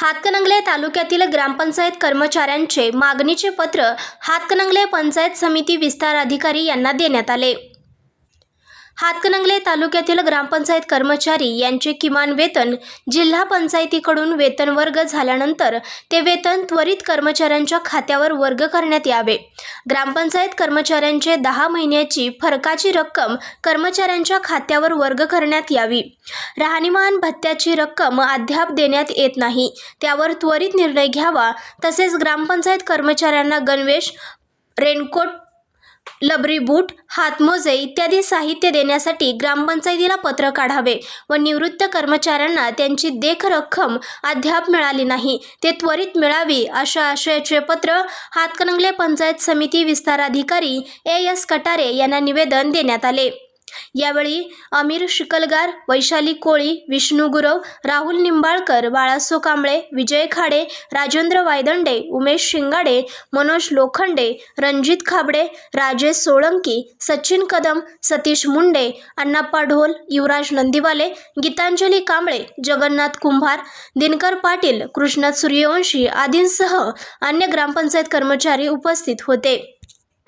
हातकणंगले तालुक्यातील ग्रामपंचायत कर्मचाऱ्यांचे मागणीचे पत्र हातकणंगले पंचायत समिती विस्तार अधिकारी यांना देण्यात आले. हातकणंगले तालुक्यातील ग्रामपंचायत कर्मचारी यांचे किमान वेतन जिल्हा पंचायतीकडून वेतन वर्ग झाल्यानंतर ते वेतन त्वरित कर्मचाऱ्यांच्या खात्यावर वर्ग करण्यात यावे. ग्रामपंचायत कर्मचाऱ्यांचे दहा महिन्याची फरकाची रक्कम कर्मचाऱ्यांच्या खात्यावर वर्ग करण्यात यावी. राहणीमान भत्त्याची रक्कम अद्याप देण्यात येत नाही. त्यावर त्वरित निर्णय घ्यावा. तसेच ग्रामपंचायत कर्मचाऱ्यांना गणवेश रेनकोट लबरी बूट हातमोजे इत्यादी साहित्य देण्यासाठी ग्रामपंचायतीला पत्र काढावे व निवृत्त कर्मचाऱ्यांना त्यांची देख रक्कम अद्याप मिळाली नाही. ते त्वरित मिळावी अशा आशयाचे पत्र हातकणंगले पंचायत समिती विस्ताराधिकारी ए एस कटारे यांना निवेदन देण्यात आले. यावेळी अमीर शिकलगार वैशाली कोळी विष्णू गुरव राहुल निंबाळकर बाळासो कांबळे विजय खाडे राजेंद्र वायदंडे उमेश शिंगाडे मनोज लोखंडे रणजित खाबडे राजेश सोळंकी सचिन कदम सतीश मुंडे अण्णाप्पा ढोल युवराज नंदीवाले गीतांजली कांबळे जगन्नाथ कुंभार दिनकर पाटील कृष्णात सूर्यवंशी आदींसह अन्य ग्रामपंचायत कर्मचारी उपस्थित होते.